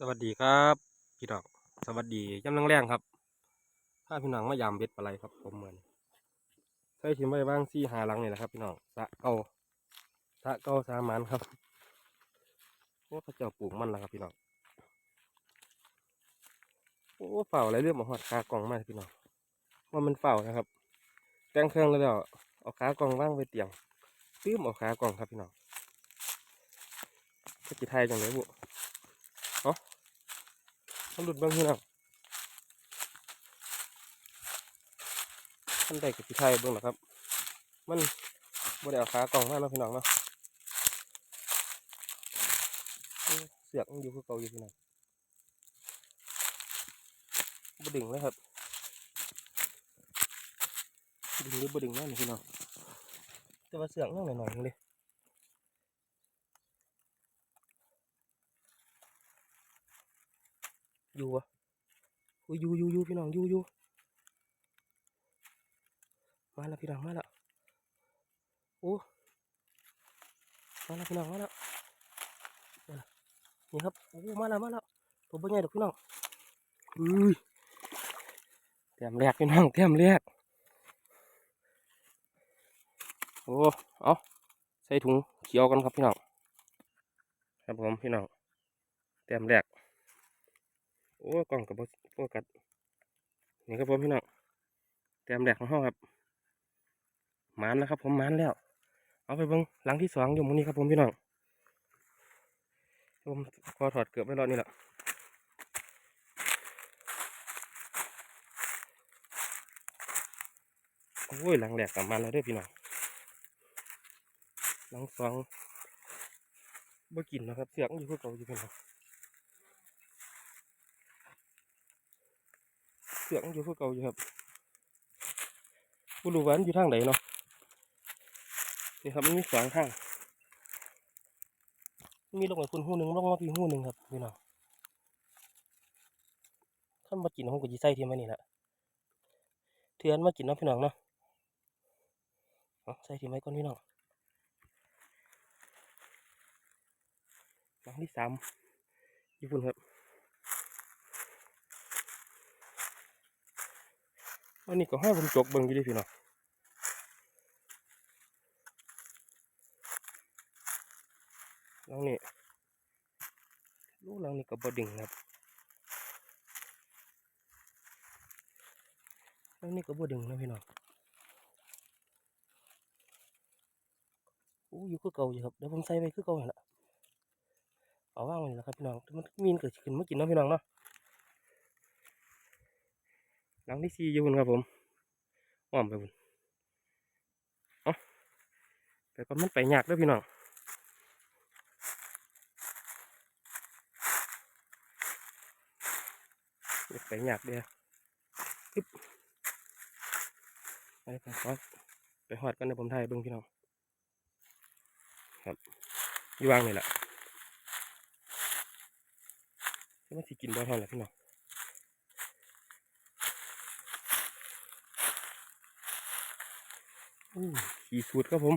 สวัสดีครับพี่น้องสวัสดียำแรงๆครับถ้าพี่น้องมายามเบ็ดปลาไหลครับผมเหมือนใส่ถิ่มไว้บ้างซี่หาลังนี่แหละครับ พี่น้องสะเกาสะเกาสามันครับโอ้พระเจ้าปลูกมันแล้วครับพี่น้องโอ้เฝ้าอะไรเรื่องมาหอดขากองมากพี่น้องว่ามันเฝ้านะครับแต่งเครื่องแล้วเดี๋ยวเอาขากองว่างไว้เตียงตื้มเอาขากองครับพี่น้องก็จิไทยจังเลยบุ มันหลุดบ้างพี่น้องมันได้กับพี่ไทยบ้างหรอครับ มันบ่ได้เอาขากล่องมาเนาะพี่น้องเนาะเสือกมันอยู่คือเก่าอยู่พี่น้องบ่ดึงเลยครับดึงหรือบ่ดึงนั่นพี่น้องแต่ว่าเสือกนั่งหน่อยๆนึงเลย อยู่วะอุ้ยอยู่อยู่อยู่พี่น้องอยู่อยู่มาแล้วพี่น้องมาแล้วโอ้มาแล้วพี่น้องมาแล้วมาแล้วนี่ครับโอ้มาแล้วมาแล้วตัวบ่ใหญ่ดอกพี่น้องอุ้ยเตรียมแรกพี่น้องเตรียมแรกโอ้เอาใส่ถุงเขียวกันครับพี่น้องครับผมพี่น้องเตรียมแรก โอ้กล้องกับโฟกัสนี่ครับผมพี่น้องเตรียมแดกของห้องครับมานแล้วครับ ผมมานแล้ว เอาไปเบิ้งหลังที่สองอยู่หมุมนี้ครับผมพี่น้องผมขอถอดเกือบไว้รอดนี่แหละโอ้ยหลังแดกกลับมาแล้วเด้อพี่น้องหลังสองบ่กินนะครับเสียงอยู่คือเก่าอยู่พี่น้อง สียงอยู่คือเก่าอยู่ครับผู้รู้ว่ามันอยู่ทางไหนเนาะนี่ครับมันมีสองทางมีลงไปคุณหูหนึ่งลงมาพี่หูหนึ่งครับพี่น้องถ้ามากินผมก็จะใส่ที่มันนี่แหละเทือนมากินเนาะพี่น้องเนาะใส่ที่ไม้ก่อนพี่น้องหลังที่สามญี่ปุ่นครับ อันนี้ก็ให้ผมจกเบิ่งอยู่ดิพี่น้องหลังนี้ลูกหลังนี้ก็บดิ่งครับหลังนี้ก็บดิ่งนะพี่น้องอู้อยู่คือเก่าอยู่ครับเดี๋ยวผมใส่ไปคือเก่าหั่นละเอาว่างไว้นี่แหละครับพี่น้องมันมีนเกิดขึ้นเมากินเนาะพี่น้องเนาะ หลังที่สี่อยู่นครับผมอ้อมไปพุ่นเอ๋อแต่ก็มันไปยากด้วยพี่น้องไปยากเดียวปึ๊บไปไปขอดไปหอดกันในผมไทยเบิ้งพี่น้องครับอยู่วางนี่แหละมันสิกินบ่เท่าไหร่พี่น้อง ขี่สูตรครับผม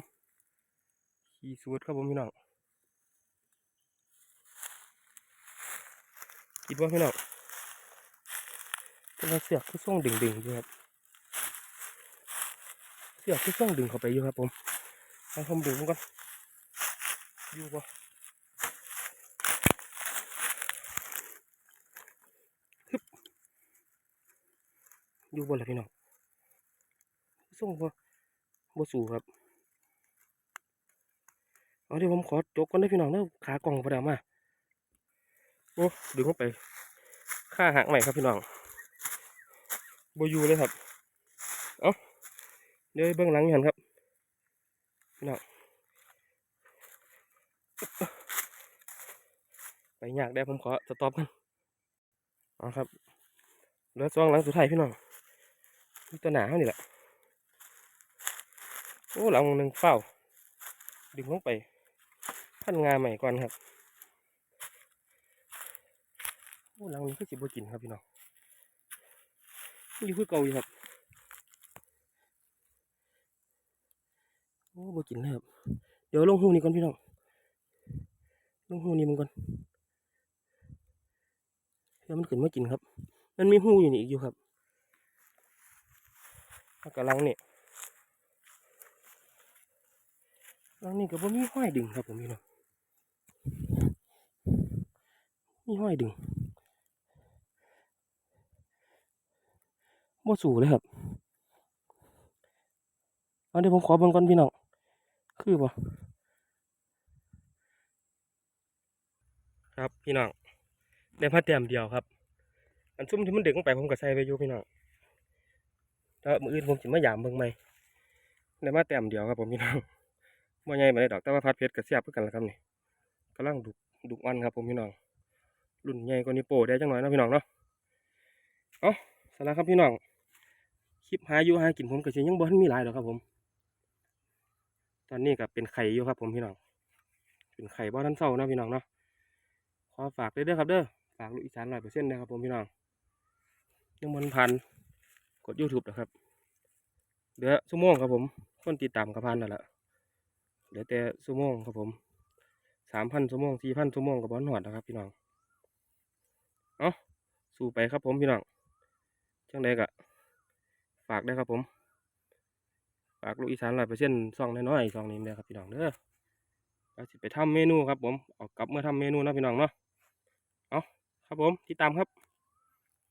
ขี่สูตรครับผมพี่น้องคิดว่าพี่น้องแต่ว่าเสือกคือส่งดึงดึงๆอยู่ครับ เสือกคือส่งดึงเข้าไปอยู่ครับผมให้ผมดึงมันก่อนอยู่ปะฮึบอยู่บนเลยพี่น้องส่งปะ บ่สูครับเอาเดี๋ยวผมขอจกก่อนได้พี่น้องเด้อขากล่องประดามาโอ้ดึงเข้าไปค่าหักใหม่ครับพี่น้องบอยู่เลยครับเอาเดี๋ยวเบื้องหลังหันครับพี่น้องไปยากได้ผมขอสต็อปกันเอาครับเหลือซองหลังสุดท้ายพี่น้องมีตัวหนาเท่านี่แหละ โอ้หลังหนึ่งเฝ้า ดึงลงไป พันงาใหม่ก่อนครับ โอ้หลังนี้ก็สิบกินครับพี่น้องนี่คือเก่าอยู่ครับ โอ้บกินเลยครับ เดี๋ยวลงหูนี่ก่อนพี่น้อง ลงหูนี่มันก่อนพื่อมันขึ้นมากินครับ มันมีหูอยู่นี่อีกอยู่ครับแล้วกำลังเนี่ย ลังนี่ก็บ่มีห้อยดึงครับผมพี่น้องมีห้อยดึงบ่สู่เลยครับเอาเดี๋ยวผมขอเบิ่งก่อนพี่น้องคือบ่ครับพี่น้องได้พัดแต้มเดียวครับ อันซุ่มที่มันเด็กลงไปผมก็ใส่ไปอยู่พี่น้องแล้วมืออื่นผมสิมายามเบิ่งใหม่ได้มาแต้มเดียวครับผมพี่น้อง บ่ใหญ่มาได้ดอกแต่ว่าพัดเพชรก็เสียบคือกันละครับนี่กำลังดุกดุกมันครับผมพี่น้องรุ่นใหญ่กว่านี้โปได้จังหน่อยนะพี่น้องเนาะเอาสาระครับพี่น้องคลิปหาอยู่หากินผมก็สิยังบ่ทันมีหลายดอกครับผม ตอนนี้ก็เป็นไข่อยู่ครับผมพี่น้องเป็นไข่บ่อทันเศร้านะพี่น้องเนาะขอฝากด้วยเด้อครับเด้อฝากลูกอีสานร้อยเปอร์เซ็นต์นะครับผมพี่น้องยังมันพันกด YouTube นะครับเหลือชั่วโมงครับผมคนติดตามกับพันนั่นแหละ เหลือแต่ชั่วโมงครับผมสามพันชั่วโมงสี่พันชั่วโมงกับบอลหอดนะครับ พี่น้องเอาสู้ไปครับผมพี่น้องจังใดกะฝากได้ครับผมฝากลูกอีสานร้อยเปอร์เซ็นต์ซองน้อยๆซองนี้เลยครับพี่น้องเด้อเราสิไปทำเมนูครับผมออกกลับเมื่อทำเมนูนะพี่น้องเนาะเอาครับผมติดตามครับ